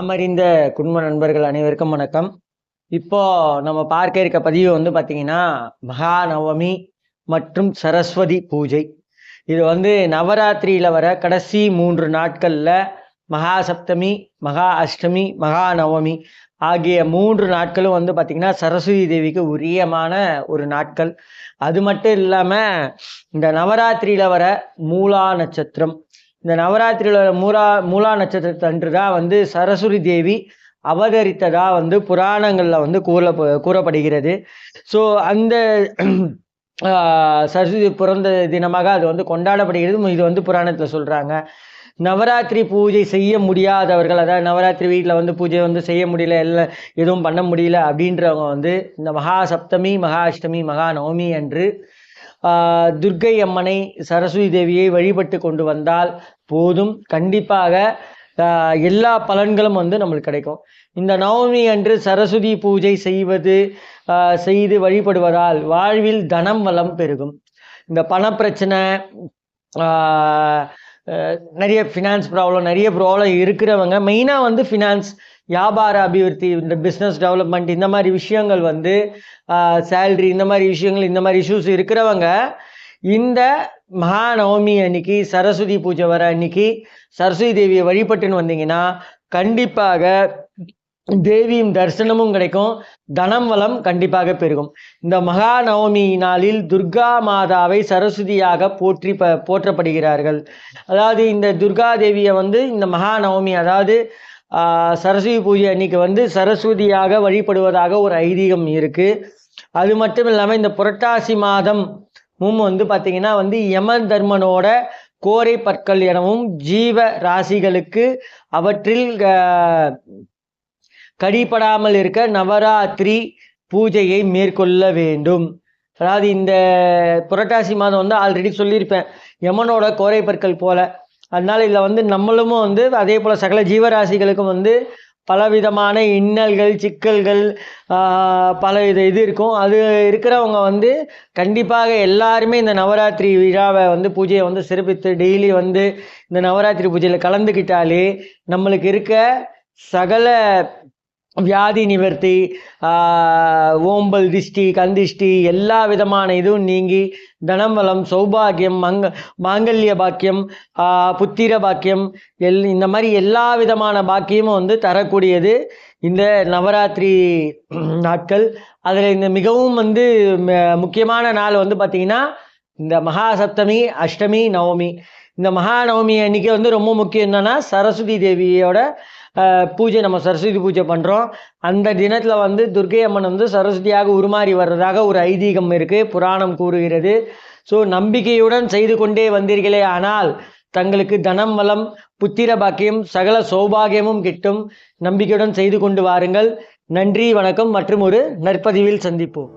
நாமறிந்த குடும்ப நண்பர்கள் அனைவருக்கும் வணக்கம். இப்போ நம்ம பார்க்க இருக்க பதிவு வந்து பார்த்தீங்கன்னா மகாநவமி மற்றும் சரஸ்வதி பூஜை. இது வந்து நவராத்திரியில் வர கடைசி மூன்று நாட்களில் மகா சப்தமி மகா அஷ்டமி மகா நவமி ஆகிய மூன்று நாட்களும் வந்து பார்த்திங்கன்னா சரஸ்வதி தேவிக்கு உரியமான ஒரு நாட்கள். அது மட்டும் இல்லாமல் இந்த நவராத்திரியில் வர மூலா நட்சத்திரம் இந்த நவராத்திரியில் மூலா மூலா மூலா நட்சத்திரத்தன்று தான் வந்து சரஸ்வதி தேவி அவதரித்ததா வந்து புராணங்களில் வந்து கூற கூறப்படுகிறது. ஸோ அந்த சரஸ்வதி பிறந்த தினமாக அது வந்து கொண்டாடப்படுகிறது. இது வந்து புராணத்தில் சொல்கிறாங்க நவராத்திரி பூஜை செய்ய முடியாதவர்கள் அதாவது நவராத்திரி வீட்டில் வந்து பூஜை வந்து செய்ய முடியல எல்லாம் எதுவும் பண்ண முடியல அப்படின்றவங்க வந்து இந்த மகா சப்தமி மகா அஷ்டமி மகா நவமி அன்று துர்க்கை அம்மனை சரஸ்வதி தேவியை வழிபட்டு கொண்டு வந்தால் போதும். கண்டிப்பாக எல்லா பலன்களும் வந்து நம்மளுக்கு கிடைக்கும். இந்த நவமி அன்று சரஸ்வதி பூஜை செய்வது செய்து வழிபடுவதால் வாழ்வில் தனம் வளம் பெருகும். இந்த பணப்பிரச்சனை நிறைய ஃபினான்ஸ் ப்ராப்ளம் நிறைய ப்ராப்ளம் இருக்கிறவங்க மெயினாக வந்து ஃபினான்ஸ் வியாபார அபிவிருத்தி இந்த பிஸ்னஸ் டெவலப்மெண்ட் இந்த மாதிரி விஷயங்கள் வந்து சேல்ரி இந்த மாதிரி விஷயங்கள் இந்த மாதிரி இஷ்யூஸ் இருக்கிறவங்க இந்த மகாநவமி அன்னைக்கு சரஸ்வதி பூஜை வர அன்னைக்கு சரஸ்வதி தேவியை வழிபட்டுன்னு வந்தீங்கன்னா கண்டிப்பாக தேவியும் தரிசனமும் கிடைக்கும். தனம் வளம் கண்டிப்பாக பெருகும். இந்த மகா நவமி நாளில் துர்கா மாதாவை சரஸ்வதியாக போற்றி ப போற்றப்படுகிறார்கள். அதாவது இந்த துர்கா தேவியை வந்து இந்த மகா நவமி அதாவது சரஸ்வதி பூஜை அன்னைக்கு வந்து சரஸ்வதியாக வழிபடுவதாக ஒரு ஐதீகம் இருக்குது அது மட்டும் இல்லாமல் இந்த புரட்டாசி மாதம் மும் வந்து பார்த்திங்கன்னா வந்து யம தர்மனோட கோரை பற்கள் எனவும் ஜீவ ராசிகளுக்கு அவற்றில் கடிப்படாமல் கடிபடாமல் இருக்க நவராத்திரி பூஜையை மேற்கொள்ள வேண்டும். அதாவது இந்த புரட்டாசி மாதம் வந்து ஆல்ரெடி சொல்லியிருப்பேன். யமனோட கோரை பற்கள் போல. அதனால இதில் வந்து நம்மளும் வந்து அதே போல் சகல ஜீவராசிகளுக்கும் வந்து பலவிதமான இன்னல்கள் சிக்கல்கள் பல இது இது இருக்கும். அது இருக்கிறவங்க வந்து கண்டிப்பாக எல்லாருமே இந்த நவராத்திரி விழாவை வந்து பூஜையை வந்து சிறப்பித்து டெய்லி வந்து இந்த நவராத்திரி பூஜையில் கலந்துக்கிட்டாலே நம்மளுக்கு இருக்க சகல வியாதி நிவர்த்தி ஓம்பல் திஷ்டி கந்திஷ்டி எல்லா விதமான இதுவும் நீங்கி தனம் வளம் சௌபாகியம் மங்க மாங்கல்ய பாக்கியம் புத்திர பாக்கியம் எல் இந்த மாதிரி எல்லா விதமான பாக்கியமும் வந்து தரக்கூடியது இந்த நவராத்திரி நாட்கள். அதில் இந்த மிகவும் வந்து ம- முக்கியமான நாள் வந்து பார்த்திங்கன்னா இந்த மகாசப்தமி அஷ்டமி நவமி. இந்த மகாநவமி அன்றைக்கி வந்து ரொம்ப முக்கியம் என்னன்னா சரஸ்வதி தேவியோட பூஜை நம்ம சரஸ்வதி பூஜை பண்ணுறோம் அந்த தினத்தில் வந்து துர்க்கை அம்மன் வந்து சரஸ்வதியாக உருமாறி வர்றதாக ஒரு ஐதீகம் இருக்குது புராணம் கூறுகிறது. ஸோ நம்பிக்கையுடன் செய்து கொண்டே வந்தீர்களே ஆனால் தங்களுக்கு தனம் வளம் புத்திர பாக்கியம் சகல சௌபாகியமும் கிட்டும். நம்பிக்கையுடன் செய்து கொண்டு வாருங்கள். நன்றி வணக்கம் மற்றும் ஒரு நற்பதிவில் சந்திப்போம்.